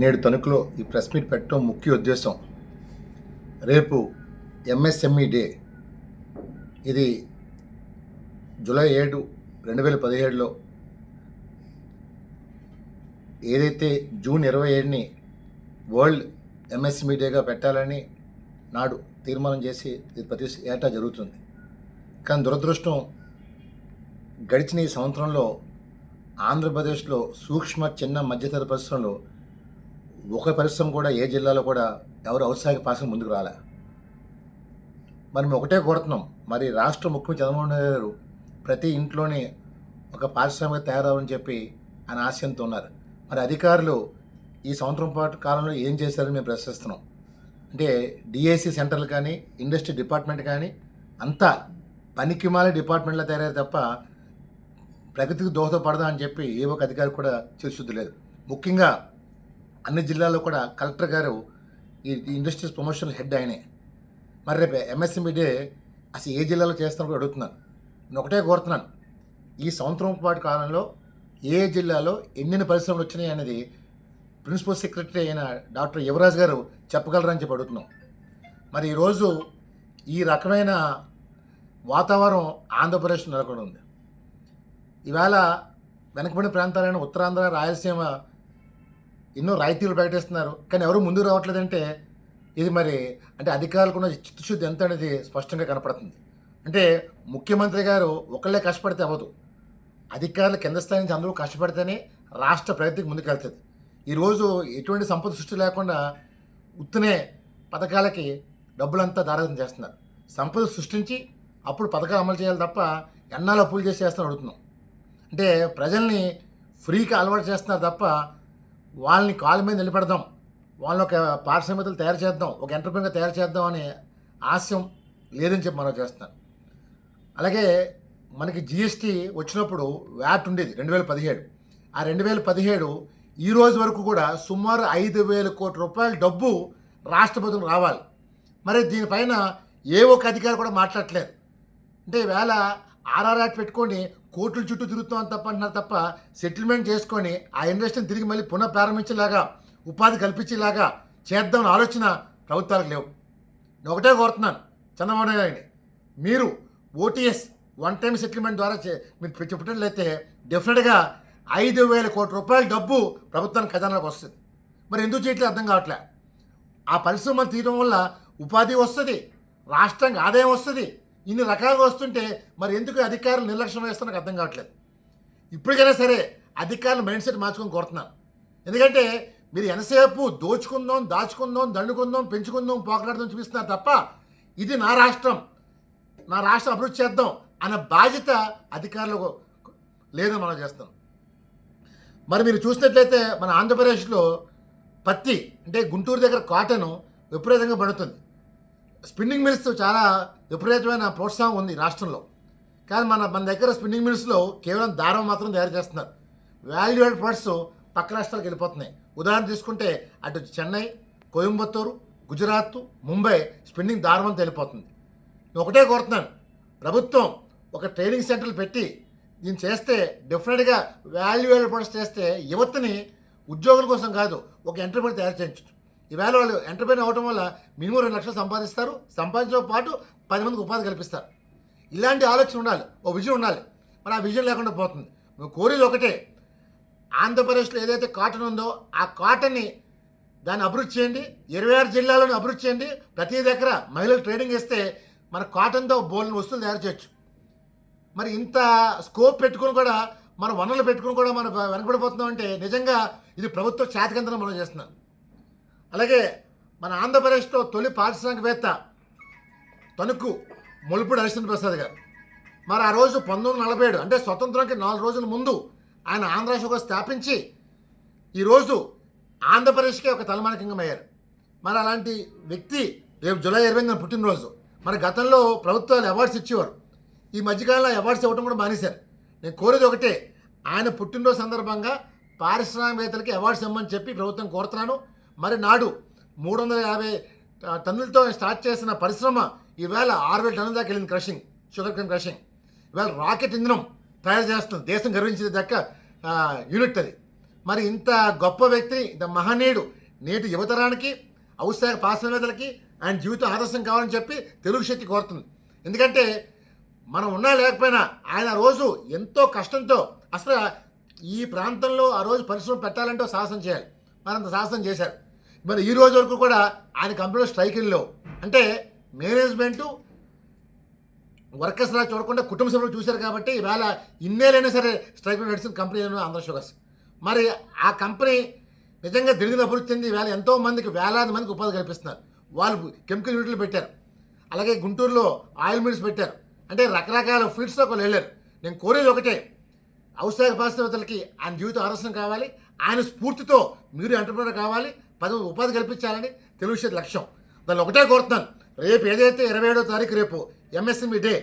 నేడు తణుకులో ఈ ప్రెస్ మీట్ పెట్టడం ముఖ్య ఉద్దేశం. రేపు ఎంఎస్ఎంఈ డే. ఇది జూలై ఏడు రెండు వేల పదిహేడులో. ఏదైతే జూన్ ఇరవై ఏడుని వరల్డ్ ఎంఎస్ఎంఈ డేగా పెట్టాలని నాడు తీర్మానం చేసి ఇది ప్రతి ఏటా జరుగుతుంది. కానీ దురదృష్టం గడిచిన ఈ సంవత్సరంలో ఆంధ్రప్రదేశ్లో సూక్ష్మ చిన్న మధ్యతర పరిశ్రమలు ఒక పరిశ్రమ కూడా ఏ జిల్లాలో కూడా ఎవరు ఔత్సాహిక పాసం ముందుకు రాలే. మనం ఒకటే కోరుతున్నాం. మరి రాష్ట్ర ముఖ్యమంత్రి చంద్రబాబు నాయుడు గారు ప్రతి ఇంట్లోనే ఒక పారిశ్రామిక తయారవని చెప్పి ఆయన ఆశయంతో ఉన్నారు. మరి అధికారులు ఈ సంవత్సరం పాటు కాలంలో ఏం చేశారని మేము ప్రశ్నిస్తున్నాం. అంటే డిఐసి సెంటర్లు కానీ ఇండస్ట్రీ డిపార్ట్మెంట్ కానీ అంతా పనికిమాల డిపార్ట్మెంట్లో తయారయ్యారు తప్ప ప్రగతికి దోహదపడదా అని చెప్పి ఏ ఒక అధికారి కూడా చిరుశుద్ధి లేదు. ముఖ్యంగా అన్ని జిల్లాల్లో కూడా కలెక్టర్ గారు ఈ ఇండస్ట్రీస్ ప్రమోషన్ హెడ్ ఆయనే. మరి రేపు ఎంఎస్ఎంఈ డే అసలు ఏ జిల్లాలో చేస్తాను కూడా అడుగుతున్నాను. నేను ఒకటే కోరుతున్నాను. ఈ సంవత్సరం పాటు కాలంలో ఏ జిల్లాలో ఎన్నెన్ని పరిశ్రమలు వచ్చినాయి అనేది ప్రిన్సిపల్ సెక్రటరీ అయిన డాక్టర్ యువరాజ్ గారు చెప్పగలరని చెప్పి అడుగుతున్నాం. మరి ఈరోజు ఈ రకమైన వాతావరణం ఆంధ్రప్రదేశ్ నెలకొని ఉంది ఇవాళ వెనకబడిన ప్రాంతాలైన ఉత్తరాంధ్ర రాయలసీమ ఎన్నో రాయితీలు ప్రకటిస్తున్నారు. కానీ ఎవరు ముందుకు రావట్లేదంటే ఇది మరి అంటే అధికారులకు ఉన్న చిత్తశుద్ధి ఎంత అనేది స్పష్టంగా కనపడుతుంది. అంటే ముఖ్యమంత్రి గారు ఒకళ్ళే కష్టపడితే అవ్వదు. అధికారులు కింద స్థాయి నుంచి అందరూ కష్టపడితేనే రాష్ట్ర ప్రగతికి ముందుకెళ్తుంది. ఈరోజు ఎటువంటి సంపద సృష్టి లేకుండా ఉత్తనే పథకాలకి డబ్బులంతా దారాదం చేస్తున్నారు. సంపద సృష్టించి అప్పుడు పథకాలు అమలు చేయాలి తప్ప ఎన్నాళ్ళు అప్పులు చేసి చేస్తాను అడుగుతున్నాం. అంటే ప్రజల్ని ఫ్రీగా అలవాటు చేస్తున్నారు తప్ప వాళ్ళని కాళ్ళ మీద నిలబెడదాం. వాళ్ళని ఒక పారిశ్రామికలు తయారు చేద్దాం. ఒక ఎంటర్ప్రైనర్ తయారు చేద్దాం అనే ఆశయం లేదని చెప్పి మనం చేస్తున్నాను. అలాగే మనకి జిఎస్టీ వచ్చినప్పుడు వ్యాట్ ఉండేది రెండు వేల పదిహేడు. ఆ రెండు వేల పదిహేడు ఈ రోజు వరకు కూడా సుమారు ఐదు వేల కోట్ల రూపాయల డబ్బు రాష్ట్రపతికి రావాలి. మరి దీనిపైన ఏ ఒక్క అధికారి కూడా మాట్లాడలేదు అంటే వేళ ఆర్ఆర్ యాక్ట్ పెట్టుకొని కోర్టుల చుట్టూ తిరుగుతాం తప్ప అంటున్నారు తప్ప సెటిల్మెంట్ చేసుకొని ఆ ఇండస్ట్రీని తిరిగి మళ్ళీ పునః ప్రారంభించేలాగా ఉపాధి కల్పించేలాగా చేద్దామని ఆలోచన ప్రభుత్వాలకు లేవు. నేను ఒకటే కోరుతున్నాను చంద్రబాబు నాయుడు గారిని. మీరు ఓటీఎస్ వన్ టైం సెటిల్మెంట్ ద్వారా చే- మీరు చెప్పినట్లయితే డెఫినెట్గా ఐదు వేల కోట్ల రూపాయల డబ్బు ప్రభుత్వానికి ఖజానాకు వస్తుంది. మరి ఎందుకు చేయట్లేదు అర్థం కావట్లే? ఆ పరిశ్రమలు తీయడం వల్ల ఉపాధి వస్తుంది రాష్ట్రానికి ఆదాయం వస్తుంది ఇన్ని రకాలుగా వస్తుంటే మరి ఎందుకు అధికారులు నిర్లక్ష్యం వేస్తున్నా నాకు అర్థం కావట్లేదు. ఇప్పటికైనా సరే అధికారులు మైండ్ సెట్ మార్చుకొని కోరుతున్నాను ఎందుకంటే మీరు ఎంతసేపు దోచుకుందాం దాచుకుందాం దండుకుందాం పెంచుకుందాం పోకలాడదాం చూపిస్తున్నారు తప్ప ఇది నా రాష్ట్రం నా రాష్ట్రం అభివృద్ధి చేద్దాం అన్న బాధ్యత అధికారులకు లేదని మనం చేస్తాం మరి మీరు చూసినట్లయితే మన ఆంధ్రప్రదేశ్లో పత్తి అంటే గుంటూరు దగ్గర కాటన్ విపరీతంగా పడుతుంది. స్పిన్నింగ్ మిల్స్ చాలా విపరీతమైన ప్రోత్సాహం ఉంది రాష్ట్రంలో. కానీ మన మన దగ్గర స్పిన్నింగ్ మిల్స్లో కేవలం దారం మాత్రం తయారు చేస్తున్నారు. వాల్యూడ్ ప్రొడక్ట్స్ పక్క రాష్ట్రాలకు వెళ్ళిపోతున్నాయి. ఉదాహరణ తీసుకుంటే అటు చెన్నై కోయంబత్తూరు గుజరాత్ ముంబై స్పిన్నింగ్ దారం అంతా వెళ్ళిపోతుంది. ఒకటే కోరుతున్నాను. ప్రభుత్వం ఒక ట్రైనింగ్ సెంటర్లు పెట్టి దీన్ని చేస్తే డెఫినెట్గా వాల్యూయబుల్ ప్రొడక్ట్స్ చేస్తే యువతని ఉద్యోగుల కోసం కాదు ఒక ఎంటర్ప్రైన్ తయారు చేయొచ్చు ఈవేళ వాళ్ళు ఎంటర్ప్రైన్ అవ్వటం వల్ల మినిమం రెండు లక్షలు సంపాదిస్తారు. సంపాదించడం పాటు పది మందికి ఉపాధి కల్పిస్తారు. ఇలాంటి ఆలోచన ఉండాలి. ఓ విజన్ ఉండాలి. మరి ఆ విజన్ లేకుండా పోతుంది. మేము కోరేది ఒకటే. ఆంధ్రప్రదేశ్లో ఏదైతే కాటన్ ఉందో ఆ కాటన్ని దాన్ని అభివృద్ధి చేయండి. ఇరవై ఆరు జిల్లాలను అభివృద్ధి చేయండి. ప్రతి దగ్గర మహిళలు ట్రైనింగ్ ఇస్తే మన కాటన్తో బోల్ని వస్తువులు తయారు చేయొచ్చు. మరి ఇంత స్కోప్ పెట్టుకుని కూడా మన వనరులు పెట్టుకుని కూడా మనం వెనకబడిపోతున్నాం అంటే నిజంగా ఇది ప్రభుత్వ చేతకంతనం మనం చేస్తున్నాం. అలాగే మన ఆంధ్రప్రదేశ్లో తొలి పారిశ్రామికవేత్త తణుకు మొలుపుడు హరిశ్చంద్ర ప్రసాద్ గారు. మరి ఆ రోజు పంతొమ్మిది వందల నలభై ఏడు అంటే స్వతంత్రానికి నాలుగు రోజుల ముందు ఆయన ఆంధ్ర షుగర్ స్థాపించి ఈరోజు ఆంధ్రప్రదేశ్కే ఒక తలమానికంగా అయ్యారు మరి అలాంటి వ్యక్తి రేపు జూలై ఇరవై ఎనిమిది పుట్టినరోజు. మరి గతంలో ప్రభుత్వాలు అవార్డ్స్ ఇచ్చేవారు. ఈ మధ్యకాలంలో అవార్డ్స్ ఇవ్వడం కూడా మానేశారు. నేను కోరేది ఒకటే ఆయన పుట్టినరోజు సందర్భంగా పారిశ్రామికవేత్తలకి అవార్డ్స్ ఇవ్వమని చెప్పి ప్రభుత్వం కోరుతున్నాను. మరి నాడు మూడు వందల యాభై టన్నులతో స్టార్ట్ చేసిన పరిశ్రమ ఈవేళ ఆరు వేల టన్నుల దాకా వెళ్ళింది క్రషింగ్ షుగర్ కేన్ క్రషింగ్. ఇవాళ రాకెట్ ఇంధనం తయారు చేస్తుంది దేశం గర్వించేది దక్క యూనిట్ అది. మరి ఇంత గొప్ప వ్యక్తిని ఇంత మహనీయుడు నేటి యువతరానికి ఔత్సాహిక పాశ్రమేతలకి ఆయన జీవితం ఆదర్శం కావాలని చెప్పి తెలుగు శక్తి కోరుతుంది. ఎందుకంటే మనం ఉన్నా లేకపోయినా ఆయన రోజు ఎంతో కష్టంతో అసలు ఈ ప్రాంతంలో ఆ రోజు పరిశ్రమ పెట్టాలంటే సాహసం చేయాలి. మనంత సాహసం చేశారు. మరి ఈ రోజు వరకు కూడా ఆయన కంపెనీలో స్ట్రైకింగ్లో అంటే మేనేజ్మెంటు వర్కర్స్ లా చూడకుండా కుటుంబ సభ్యులు చూశారు కాబట్టి ఈవేళ ఇన్నేళ్ళైనా సరే స్ట్రైక్ నడిచిన కంపెనీ ఆంధ్ర షుగర్స్ మరి ఆ కంపెనీ నిజంగా దిగులు అభివృద్ధి చెంది ఈవేళ ఎంతో మందికి వేలాది మందికి ఉపాధి కల్పిస్తున్నారు. వాళ్ళు కెమికల్ యూనిట్లు పెట్టారు. అలాగే గుంటూరులో ఆయిల్ మిల్స్ పెట్టారు. అంటే రకరకాల ఫీల్డ్స్లో వాళ్ళు వెళ్ళారు. నేను కోరేది ఒకటే. ఔత్సాహిక పారిశ్రామికతలకి ఆయన జీవితం ఆదర్శం కావాలి. ఆయన స్ఫూర్తితో మీరు ఎంటర్ప్రినర్ కావాలి పది ఉపాధి కల్పించాలని తెలుగు లక్ష్యం. దాన్ని ఒకటే కోరుతున్నాను. రేపు ఏదైతే ఇరవై ఏడో తారీఖు రేపు ఎంఎస్ఎంఈ డే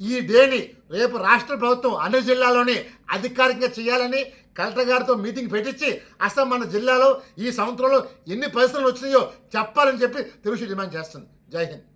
ఈ డేని రేపు రాష్ట్ర ప్రభుత్వం అన్ని జిల్లాలోని అధికారికంగా చేయాలని కలెక్టర్ గారితో మీటింగ్ పెట్టించి అసలు మన జిల్లాలో ఈ సంవత్సరంలో ఎన్ని పరిశ్రమలు వచ్చినాయో చెప్పాలని చెప్పి తెలుగు డిమాండ్ చేస్తుంది. జై హింద్.